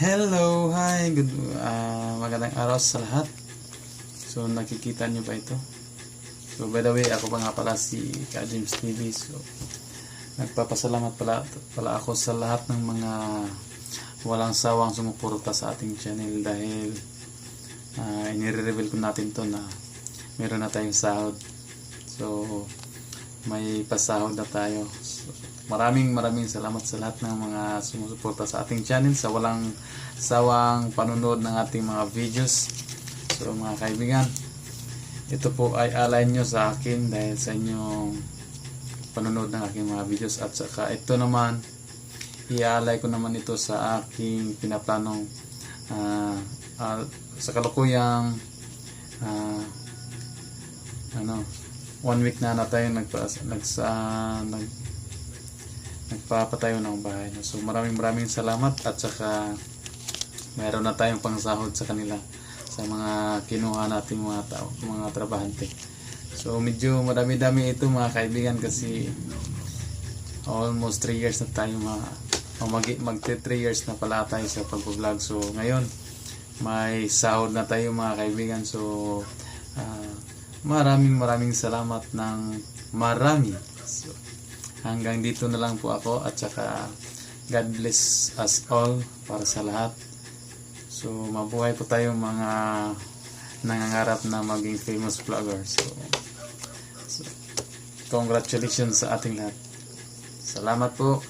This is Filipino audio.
Hello, hi, good, ah, magandang araw sa lahat. So, nakikita niyo ba ito? So, by the way, ako pa nga pala si Ka James TV. So, nagpapasalamat pala, pala ako sa lahat ng mga walang sawang sumuporta sa ating channel dahil uh, inire-reveal ko natin to na meron na tayong sahod. So, may pasahod na tayo. So, maraming maraming salamat sa lahat ng mga sumusuporta sa ating channel sa walang sawang panunood ng ating mga videos. So mga kaibigan, ito po ay alay nyo sa akin dahil sa inyong panonood ng aking mga videos at saka ito naman iaalay ko naman ito sa aking pinaplanong ah, ah, sa kalukuyang ah, ano one week na na tayo nagpa, nagsa, nag, nagpapatayo ng bahay. So maraming maraming salamat at saka mayroon na tayong pangsahod sa kanila sa mga kinuha nating mga tao, mga trabahante. So medyo madami-dami ito mga kaibigan kasi almost 3 years na tayo mga o mag, mag 3 years na pala tayo sa pag-vlog. So ngayon may sahod na tayo mga kaibigan. So ah, maraming maraming salamat ng marami. Hanggang dito na lang po ako at saka God bless us all para sa lahat. So mabuhay po tayo mga nangangarap na maging famous vlogger. So, so congratulations sa ating lahat. Salamat po.